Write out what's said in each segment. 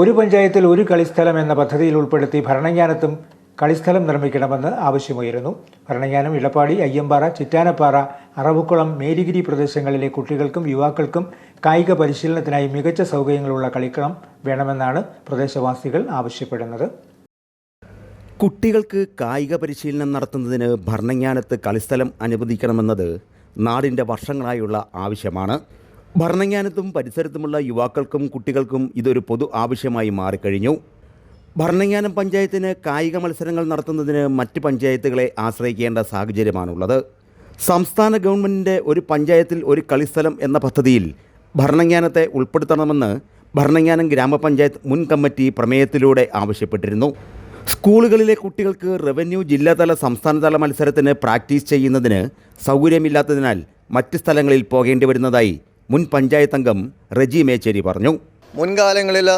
ഒരു പഞ്ചായത്തിൽ ഒരു കളിസ്ഥലം എന്ന പദ്ധതിയിൽ ഉൾപ്പെടുത്തി ഭരണജ്ഞാനത്തും കളിസ്ഥലം നിർമ്മിക്കണമെന്ന് ആവശ്യമുയരുന്നു. ഭരണജ്ഞാനം ഇളപ്പാടി അയ്യമ്പാറ ചിറ്റാനപ്പാറ അറവുക്കുളം മേരിഗിരി പ്രദേശങ്ങളിലെ കുട്ടികൾക്കും യുവാക്കൾക്കും കായിക പരിശീലനത്തിനായി മികച്ച സൗകര്യങ്ങളുള്ള കളിക്കളം വേണമെന്നാണ് പ്രദേശവാസികൾ ആവശ്യപ്പെടുന്നത്. കുട്ടികൾക്ക് കായിക പരിശീലനം നടത്തുന്നതിന് ഭരണങ്ങാനത്ത് കളിസ്ഥലം അനുവദിക്കണമെന്നത് നാടിന്റെ വർഷങ്ങളായുള്ള ആവശ്യമാണ്. ഭരണങ്ങാനത്തും പരിസരത്തുമുള്ള യുവാക്കൾക്കും കുട്ടികൾക്കും ഇതൊരു പൊതു ആവശ്യമായി മാറിക്കഴിഞ്ഞു. ഭരണങ്ങാനം പഞ്ചായത്തിന് കായിക മത്സരങ്ങൾ നടത്തുന്നതിന് മറ്റ് പഞ്ചായത്തുകളെ ആശ്രയിക്കേണ്ട സാഹചര്യമാണുള്ളത്. സംസ്ഥാന ഗവൺമെന്റിന്റെ ഒരു പഞ്ചായത്തിൽ ഒരു കളിസ്ഥലം എന്ന പദ്ധതിയിൽ ഭരണങ്ങാനത്തെ ഉൾപ്പെടുത്തണമെന്ന് ഭരണങ്ങാനം ഗ്രാമപഞ്ചായത്ത് മുൻ കമ്മിറ്റി പ്രമേയത്തിലൂടെ ആവശ്യപ്പെട്ടിരുന്നു. സ്കൂളുകളിലെ കുട്ടികൾക്ക് റവന്യൂ ജില്ലാതല സംസ്ഥാനതല മത്സരത്തിന് പ്രാക്ടീസ് ചെയ്യുന്നതിന് സൗകര്യമില്ലാത്തതിനാൽ മറ്റ് സ്ഥലങ്ങളിൽ പോകേണ്ടി വരുന്നതായി മുൻ പഞ്ചായത്ത് അംഗം റെജി മേച്ചേരി പറഞ്ഞു. മുൻകാലങ്ങളിൽ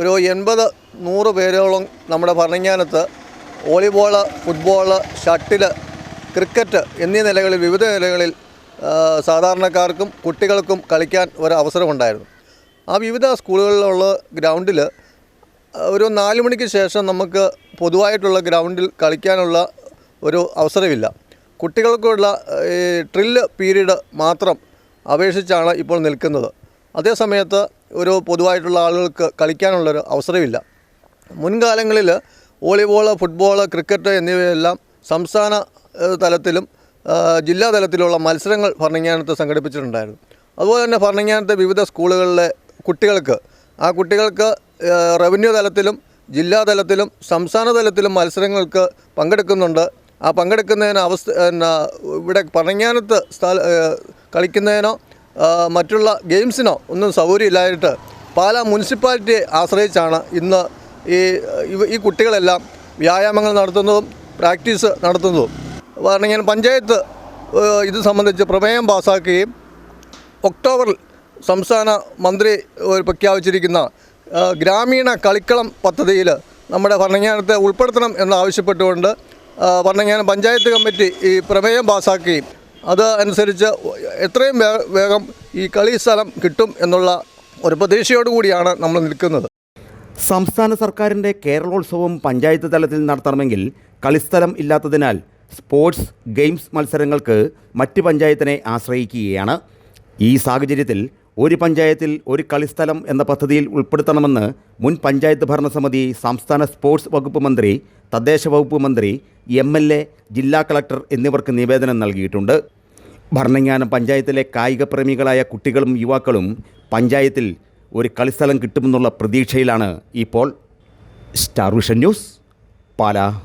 ഒരു എൺപത് നൂറ് പേരോളം നമ്മുടെ ഭരണങ്ങാനത്ത് വോളിബോൾ ഫുട്ബോൾ ഷട്ടിൽ ക്രിക്കറ്റ് എന്നീ നിലകളിൽ വിവിധ നിലകളിൽ സാധാരണക്കാർക്കും കുട്ടികൾക്കും കളിക്കാൻ ഒരു അവസരമുണ്ടായിരുന്നു. ആ വിവിധ സ്കൂളുകളിലുള്ള ഗ്രൗണ്ടിൽ ഒരു നാല് മണിക്ക് ശേഷം നമുക്ക് പൊതുവായിട്ടുള്ള ഗ്രൗണ്ടിൽ കളിക്കാനുള്ള ഒരു അവസരമില്ല. കുട്ടികൾക്കുള്ള ഈ ഡ്രില്ല് പീരീഡ് മാത്രം അപേക്ഷിച്ചാണ് ഇപ്പോൾ നിൽക്കുന്നത്. അതേ സമയത്ത് ഒരു പൊതുവായിട്ടുള്ള ആളുകൾക്ക് കളിക്കാനുള്ളൊരു അവസരമില്ല. മുൻകാലങ്ങളിൽ വോളിബോൾ ഫുട്ബോൾ ക്രിക്കറ്റ് എന്നിവയെല്ലാം സംസ്ഥാന തലത്തിലും ജില്ലാ തലത്തിലുള്ള മത്സരങ്ങൾ ഭരണങ്ങാനത്ത് സംഘടിപ്പിച്ചിട്ടുണ്ടായിരുന്നു. അതുപോലെ തന്നെ ഭരണങ്ങാനത്തെ വിവിധ സ്കൂളുകളിലെ കുട്ടികൾക്ക് ആ കുട്ടികൾക്ക് റവന്യൂ തലത്തിലും ജില്ലാ തലത്തിലും സംസ്ഥാന തലത്തിലും മത്സരങ്ങൾക്ക് പങ്കെടുക്കുന്നുണ്ട് ആ പങ്കെടുക്കുന്നതിന് അവസ്ഥ എന്നാ ഇവിടെ പറഞ്ഞാനത്ത് സ്ഥല കളിക്കുന്നതിനോ മറ്റുള്ള ഗെയിംസിനോ ഒന്നും സൗകര്യമില്ലായിട്ട് പാലാ മുനിസിപ്പാലിറ്റിയെ ആശ്രയിച്ചാണ് ഇന്ന് ഈ ഈ കുട്ടികളെല്ലാം വ്യായാമങ്ങൾ നടത്തുന്നതും പ്രാക്ടീസ് നടത്തുന്നതും. ഭരണങ്ങാനം പഞ്ചായത്ത് ഏഹ്, ഇത് സംബന്ധിച്ച് പ്രമേയം പാസ്സാക്കുകയും ഒക്ടോബറിൽ സംസ്ഥാന മന്ത്രി പ്രഖ്യാപിച്ചിരിക്കുന്ന ഗ്രാമീണ കളിക്കളം പദ്ധതിയിൽ നമ്മുടെ ഭരണങ്ങാനത്തെ ഉൾപ്പെടുത്തണം എന്നാവശ്യപ്പെട്ടുകൊണ്ട് ഭരണങ്ങാനം പഞ്ചായത്ത് കമ്മിറ്റി ഈ പ്രമേയം പാസ്സാക്കുകയും അത് അനുസരിച്ച് എത്രയും വേഗം ഈ കളി സ്ഥലം കിട്ടും എന്നുള്ള ഒരു പ്രതീക്ഷയോടു കൂടിയാണ് നമ്മൾ നിൽക്കുന്നത്. സംസ്ഥാന സർക്കാരിന്റെ കേരളോത്സവം പഞ്ചായത്ത് തലത്തിൽ നടത്തണമെങ്കിൽ കളിസ്ഥലം ഇല്ലാത്തതിനാൽ സ്പോർട്സ് ഗെയിംസ് മത്സരങ്ങൾക്ക് മറ്റ് പഞ്ചായത്തിനെ ആശ്രയിക്കുകയാണ്. ഈ സാഹചര്യത്തിൽ ഒരു പഞ്ചായത്തിൽ ഒരു കളിസ്ഥലം എന്ന പദ്ധതിയിൽ ഉൾപ്പെടുത്തണമെന്ന് മുൻ പഞ്ചായത്ത് ഭരണസമിതി സംസ്ഥാന സ്പോർട്സ് വകുപ്പ് മന്ത്രി തദ്ദേശ വകുപ്പ് മന്ത്രി എം എൽ എ ജില്ലാ കളക്ടർ എന്നിവർക്ക് നിവേദനം നൽകിയിട്ടുണ്ട്. ഭരണങ്ങാനം പഞ്ചായത്തിലെ കായിക പ്രേമികളായ കുട്ടികളും യുവാക്കളും പഞ്ചായത്തിൽ ഒരു കളിസ്ഥലം കിട്ടുമെന്നുള്ള പ്രതീക്ഷയിലാണ് ഇപ്പോൾ. Star vision news Pala.